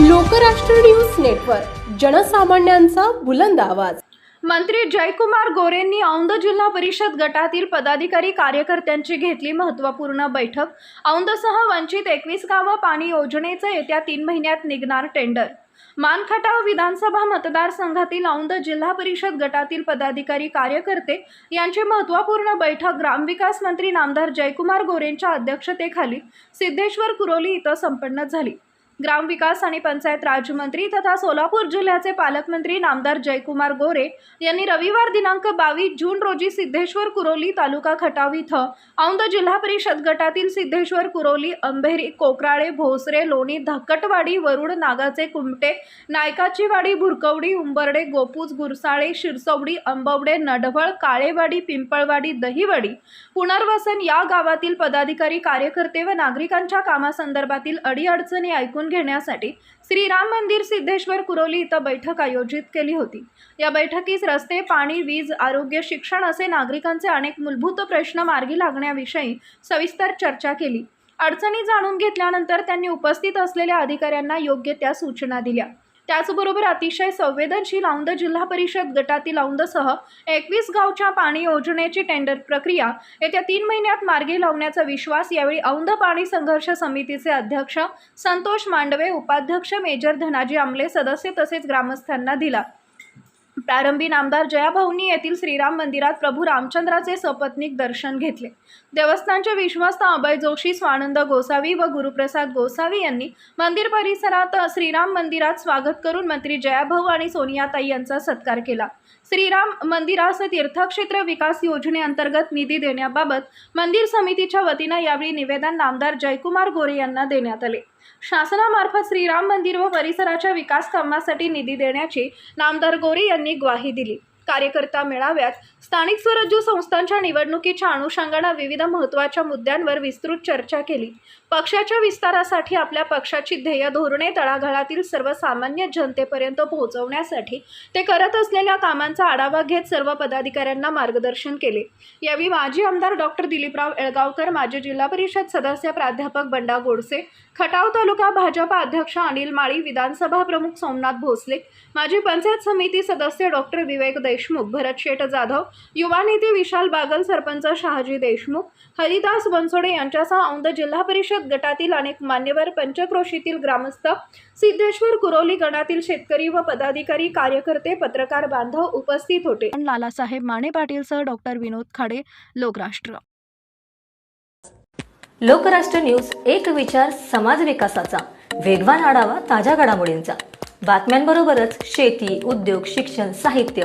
Lokrashtra news network जनसामान्यांचा बुलंद आवाज. मंत्री जयकुमार गोरेंनी औंध जिल्हा परिषद गटातील पदाधिकारी कार्यकर्त्यांची घेतली महत्त्वपूर्ण बैठक. औंधसह वंचित एकवीस गावं पाणी योजनेचं येत्या तीन महिन्यात निघणार टेंडर. मानखटाव विधानसभा मतदारसंघातील औंध जिल्हा परिषद गटातील पदाधिकारी कार्यकर्ते यांची महत्त्वपूर्ण बैठक ग्रामविकास मंत्री नामदार जयकुमार गोरेंच्या अध्यक्षतेखाली सिद्धेश्वर कुरोली इथं संपन्न झाली. ग्रामविकास आणि पंचायत राजमंत्री तथा सोलापूर जिल्ह्याचे पालकमंत्री नामदार जयकुमार गोरे यांनी रविवार दिनांक बावीस जून रोजी सिद्धेश्वर कुरोली तालुका खटाव इथं औंध जिल्हा परिषद गटातील सिद्धेश्वर कुरोली अंभेरी कोकराळे भोसरे लोणी धक्कटवाडी वरुड नागाचे कुमटे नायकाचीवाडी भुरकवडी उंबर्डे गोपूज गुरसाळे शिरसवडी अंबवडे नडवळ काळेवाडी पिंपळवाडी दहिवडी पुनर्वसन या गावातील पदाधिकारी कार्यकर्ते व नागरिकांच्या कामासंदर्भातील अडीअडचणी ऐकून घेण्यासाठी श्रीराम मंदिर सिद्धेश्वर कुरोली इथं बैठक आयोजित केली होती. या बैठकीस रस्ते पाणी वीज आरोग्य शिक्षण असे नागरिकांचे अनेक मूलभूत प्रश्न मार्गी लागण्याविषयी सविस्तर चर्चा केली. अडचणी जाणून घेतल्यानंतर त्यांनी उपस्थित असलेल्या अधिकाऱ्यांना योग्य त्या सूचना दिल्या. त्याचबरोबर अतिशय संवेदनशील औंद जिल्हा परिषद गटातील औंदसह एकवीस गावच्या पाणी योजनेची टेंडर प्रक्रिया येत्या तीन महिन्यात मार्गी लावण्याचा विश्वास यावेळी औंध पाणी संघर्ष समितीचे अध्यक्ष संतोष मांडवे उपाध्यक्ष मेजर धनाजी आमले सदस्य तसेच ग्रामस्थांना दिला. प्रारंभी नामदार जयाभाऊनी येथील श्रीराम मंदिरात प्रभू रामचंद्राचे सपत्नीक दर्शन घेतले. देवस्थानचे विश्वस्त अभय जोशी स्वानंद गोसावी व गुरुप्रसाद गोसावी यांनी मंदिर परिसरात श्रीराम मंदिरात स्वागत करून मंत्री जयाभाऊ आणि सोनियाताई यांचा सत्कार केला. श्रीराम मंदिरास तीर्थक्षेत्र विकास योजनेअंतर्गत निधी देण्याबाबत मंदिर समितीच्या वतीनं यावेळी निवेदन नामदार जयकुमार गोरे यांना देण्यात आले. शासनामार्फत श्रीराम मंदिर व परिसराच्या विकास कामासाठी निधी देण्याची नामदार गोरे यांनी ग्वाही दिली. कार्यकर्ता मेळाव्यात स्थानिक स्वराज्य संस्थांच्या निवडणुकीच्या अनुषंगानं विविध महत्त्वाच्या मुद्द्यांवर विस्तृत चर्चा केली. पक्षाच्या विस्तारासाठी आपल्या पक्षाची ध्येय धोरणे तळागाळातील सर्वसामान्य जनतेपर्यंत पोहोचवण्यासाठी ते करत असलेल्या कामांचा आढावा घेत सर्व पदाधिकाऱ्यांना मार्गदर्शन केले. यावेळी माजी आमदार डॉक्टर दिलीपराव एळगावकर माजी जिल्हा परिषद सदस्य प्राध्यापक बंडा गोडसे खटाव तालुका भाजपा अध्यक्ष अनिल माळी विधानसभा प्रमुख सोमनाथ भोसले माजी पंचायत समिती सदस्य डॉक्टर विवेक देशमुख भरत शेठ जाधव युवा नेते विशाल बागल सरपंच शहाजी देशमुख हरिदास बनसोडे यांच्यासह औंध जिल्हा परिषद गटातील अनेक मान्यवर पंचक्रोशीतील ग्रामस्थ सिद्धेश्वर कुरोली गणातील शेतकरी व पदाधिकारी कार्यकर्ते पत्रकार बांधव उपस्थित होते. लालासाहेब माने पाटीलसह डॉक्टर विनोद खाडे लोकराष्ट्र. लोकराष्ट्र न्यूज एक विचार समाज विकासाचा. वेगवान आढावा ताज्या घडामोडींचा. बातम्यांबरोबरच शेती उद्योग शिक्षण साहित्य